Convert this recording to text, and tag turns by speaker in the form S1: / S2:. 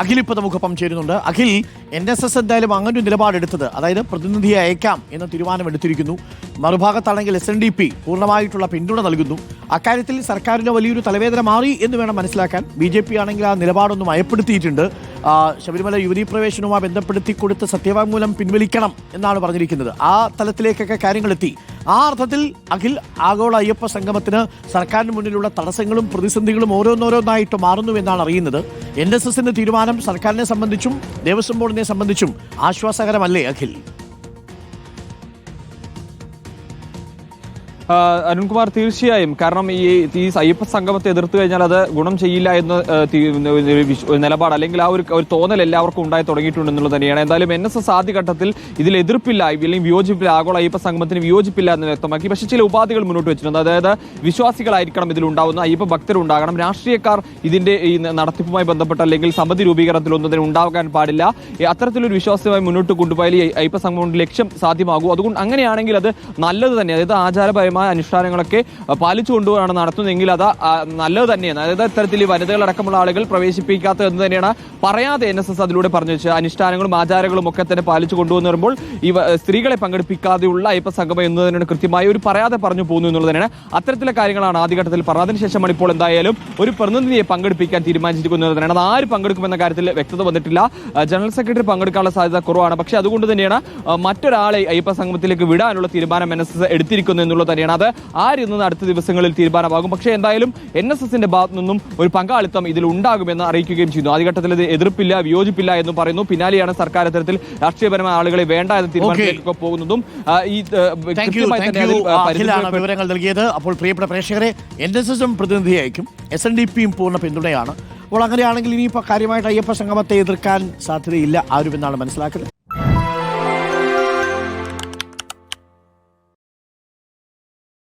S1: അഖിൽ ഇപ്പോൾ നമുക്കൊപ്പം ചേരുന്നുണ്ട്. അഖിൽ എൻ എസ് എസ് എന്തായാലും അങ്ങനെ ഒരു നിലപാടെടുത്തത്. അതായത് പ്രതിനിധിയെ അയക്കാം എന്ന തീരുമാനമെടുത്തിരിക്കുന്നു മറുഭാഗത്താണെങ്കിൽ എസ് എൻ ഡി പി പൂർണമായിട്ടുള്ള പിന്തുണ നൽകുന്നു. അക്കാര്യത്തിൽ സർക്കാരിന്റെ വലിയൊരു തലവേദന മാറി എന്ന് വേണം മനസ്സിലാക്കാൻ. ബി ജെ പി ആണെങ്കിൽ ആ നിലപാടൊന്നും അയപ്പെടുത്തിയിട്ടുണ്ട്. ശബരിമല യുവതി പ്രവേശനവുമായി ബന്ധപ്പെടുത്തി കൊടുത്ത സത്യവാങ്മൂലം പിൻവലിക്കണം എന്നാണ് പറഞ്ഞിരിക്കുന്നത്. ആ തലത്തിലേക്കൊക്കെ കാര്യങ്ങളെത്തി. ആ അർത്ഥത്തിൽ അഖിൽ ആഗോള അയ്യപ്പ സംഗമത്തിന് സർക്കാരിന് മുന്നിലുള്ള തടസ്സങ്ങളും പ്രതിസന്ധികളും ഓരോന്നോരോന്നായിട്ട് മാറുന്നു എന്നാണ് അറിയുന്നത്. എൻ എസ് എസിന്റെ തീരുമാനം സർക്കാരിനെ സംബന്ധിച്ചും ദേവസ്വം ബോർഡിനെ സംബന്ധിച്ചും ആശ്വാസകരമല്ലേ അഖിൽ?
S2: അരുൺകുമാർ തീർച്ചയായും കാരണം ഈ ഈ അയ്യപ്പ സംഗമത്തെ എതിർത്ത് കഴിഞ്ഞാൽ അത് ഗുണം ചെയ്യില്ല എന്ന നിലപാട് അല്ലെങ്കിൽ ആ ഒരു ഒരു തോന്നൽ എല്ലാവർക്കും ഉണ്ടായി തുടങ്ങിയിട്ടുണ്ട് എന്നുള്ളത് തന്നെയാണ്. എന്തായാലും എൻ എസ് എസ് ആദ്യഘട്ടത്തിൽ ഇതിൽ എതിർപ്പില്ല അല്ലെങ്കിൽ വിയോജിപ്പില്ല ആഗോള അയ്യപ്പ സംഗമത്തിന് വിയോജിപ്പില്ല എന്ന് വ്യക്തമാക്കി. പക്ഷേ ചില ഉപാധികൾ മുന്നോട്ട് വെച്ചിട്ടുണ്ട്. അതായത് വിശ്വാസികളായിരിക്കണം ഇതിലുണ്ടാവുന്ന അയ്യപ്പ ഭക്തരുണ്ടാകണം. രാഷ്ട്രീയക്കാർ ഇതിന്റെ ഈ നടത്തിപ്പുമായി ബന്ധപ്പെട്ട അല്ലെങ്കിൽ സമിതി രൂപീകരണത്തിലൊന്നും തന്നെ ഉണ്ടാകാൻ പാടില്ല. അത്തരത്തിലൊരു വിശ്വാസമായി മുന്നോട്ട് കൊണ്ടുപോയാൽ അയ്യപ്പ സംഗമം ലക്ഷ്യം സാധ്യമാകും. അതുകൊണ്ട് അങ്ങനെയാണെങ്കിൽ അത് നല്ലത് തന്നെ. അതായത് ആചാരപരമായ അനുഷ്ഠാനങ്ങളൊക്കെ അഹ്, പാലിച്ചു കൊണ്ടുപോകാണ് നടത്തുന്നതെങ്കിൽ അത് നല്ലത് തന്നെയാണ്. അതായത് ഇത്തരത്തിൽ ഈ വനിതകളടക്കമുള്ള ആളുകൾ പ്രവേശിപ്പിക്കാത്ത എന്ന് തന്നെയാണ് പറയാതെ എൻ എസ് എസ് അതിലൂടെ പറഞ്ഞു വെച്ചത്. അനുഷ്ഠാനങ്ങളും ആചാരങ്ങളും ഒക്കെ തന്നെ പാലിച്ചു കൊണ്ടുവന്ന് വരുമ്പോൾ ഈ സ്ത്രീകളെ പങ്കെടുപ്പിക്കാതെയുള്ള അയ്യപ്പ സംഗമം എന്ന് തന്നെയാണ് കൃത്യമായി ഒരു പറയാതെ പറഞ്ഞു പോകുന്നു എന്നുള്ളത് തന്നെയാണ്. അത്തരത്തിലെ കാര്യങ്ങളാണ് ആദ്യഘട്ടത്തിൽ പറഞ്ഞതിന് ശേഷമാണ് ഇപ്പോൾ എന്തായാലും ഒരു പ്രതിനിധിയെ പങ്കെടുപ്പിക്കാൻ തീരുമാനിച്ചിരിക്കുന്നത് തന്നെയാണ്. ആര് പങ്കെടുക്കുമെന്ന കാര്യത്തിൽ വ്യക്തത വന്നിട്ടില്ല. ജനറൽ സെക്രട്ടറി പങ്കെടുക്കാനുള്ള സാധ്യത കുറവാണ്. പക്ഷേ അതുകൊണ്ട് തന്നെയാണ് മറ്റൊരാളെ അയ്യപ്പ സംഗമത്തിലേക്ക് വിടാനുള്ള തീരുമാനം എൻ എസ് എസ് എടുത്തിരിക്കുന്നു എന്നുള്ളത് തന്നെയാണ് അത് ഇന്ന് അടുത്ത ദിവസങ്ങളിൽ തീരുമാനമാകും. പക്ഷേ എന്തായാലും എൻ എസ് എസിന്റെ ഭാഗത്തു നിന്നും ഒരു പങ്കാളിത്തം ഇതിൽ ഉണ്ടാകുമെന്ന് അറിയിക്കുകയും ചെയ്യുന്നു. ആദ്യഘട്ടത്തിൽ ഇത് എതിർപ്പില്ല വിയോജിപ്പില്ല എന്നും പറയുന്നു. പിന്നാലെയാണ് സർക്കാർ ഇത്തരത്തിൽ രാഷ്ട്രീയപരമായ ആളുകളെ വേണ്ട എന്ന തീരുമാനത്തിലേക്കൊക്കെ പോകുന്നതും ഈ
S1: വിവരങ്ങൾ നൽകിയത്. അപ്പോൾ പ്രിയപ്പെട്ട പ്രേക്ഷകരെ എൻ എസ് എസും പ്രതിനിധിയായിരിക്കും. എസ് എൻ ഡി പിയും പൂർണ പിന്തുണയാണ്. അപ്പോൾ അങ്ങനെയാണെങ്കിൽ ഇനിയിപ്പോൾ കാര്യമായിട്ട് അയ്യപ്പ സംഗമത്തെ എതിർക്കാൻ സാധ്യതയില്ല. ആരും എന്നാണ് മനസ്സിലാക്കുന്നത്?